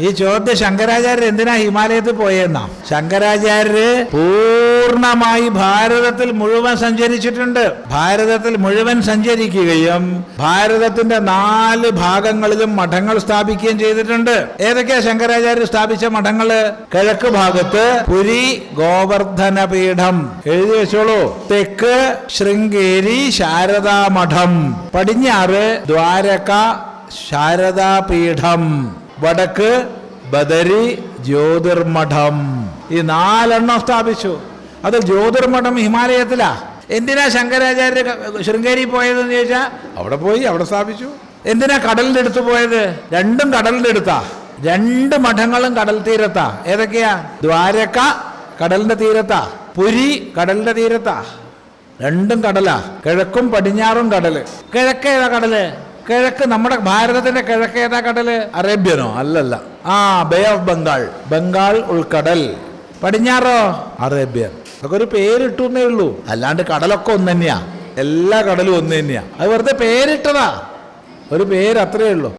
ഈ ചോദ്യം ശങ്കരാചാര്യർ എന്തിനാ ഹിമാലയത്തിൽ പോയെന്നാ? ശങ്കരാചാര്യര് പൂർണമായി ഭാരതത്തിൽ മുഴുവൻ സഞ്ചരിച്ചിട്ടുണ്ട്. ഭാരതത്തിൽ മുഴുവൻ സഞ്ചരിക്കുകയും ഭാരതത്തിന്റെ നാല് ഭാഗങ്ങളിലും മഠങ്ങൾ സ്ഥാപിക്കുകയും ചെയ്തിട്ടുണ്ട്. ഏതൊക്കെയാ ശങ്കരാചാര്യർ സ്ഥാപിച്ച മഠങ്ങൾ? കിഴക്ക് ഭാഗത്ത് പുരി ഗോവർദ്ധന പീഠം എഴുതി വെച്ചോളൂ. തെക്ക് ശൃംഗേരി ശാരദാ മഠം പടിഞ്ഞാറ് ദ്വാരക ശാരദാ പീഠം വടക്ക് ബദരി ജ്യോതിർമഠം. ഈ നാലെണ്ണം സ്ഥാപിച്ചു. അത് ജ്യോതിർമഠം ഹിമാലയത്തിലാ. എന്തിനാ ശങ്കരാചാര്യ ശൃംഗേരി പോയതെന്ന് ചോദിച്ചാ അവിടെ പോയി അവിടെ സ്ഥാപിച്ചു. എന്തിനാ കടലിന്റെ അടുത്ത് പോയത്? രണ്ടും കടലിന്റെ അടുത്താ. രണ്ട് മഠങ്ങളും കടൽ തീരത്താ. ഏതൊക്കെയാ? ദ്വാരക കടലിന്റെ തീരത്താ. പുരി കടലിന്റെ തീരത്താ. രണ്ടും കടലാ. കിഴക്കും പടിഞ്ഞാറും കടൽ. കിഴക്കേതാ കടൽ? കിഴക്ക് നമ്മുടെ ഭാരതത്തിന്റെ കിഴക്ക് ഏതാ കടൽ? അറേബ്യനോ? അല്ലല്ല. ആ ബേ ഓഫ് ബംഗാൾ. ബംഗാൾ ഉൾക്കടൽ. പടിഞ്ഞാറോ? അറേബ്യൻ. അതൊക്കെ ഒരു പേരിട്ടു എന്നേ ഉള്ളൂ. അല്ലാണ്ട് കടലൊക്കെ ഒന്ന് തന്നെയാ. എല്ലാ കടലും ഒന്ന് തന്നെയാ. അത് വെറുതെ പേരിട്ടതാ. ഒരു പേര് അത്രേ ഉള്ളൂ.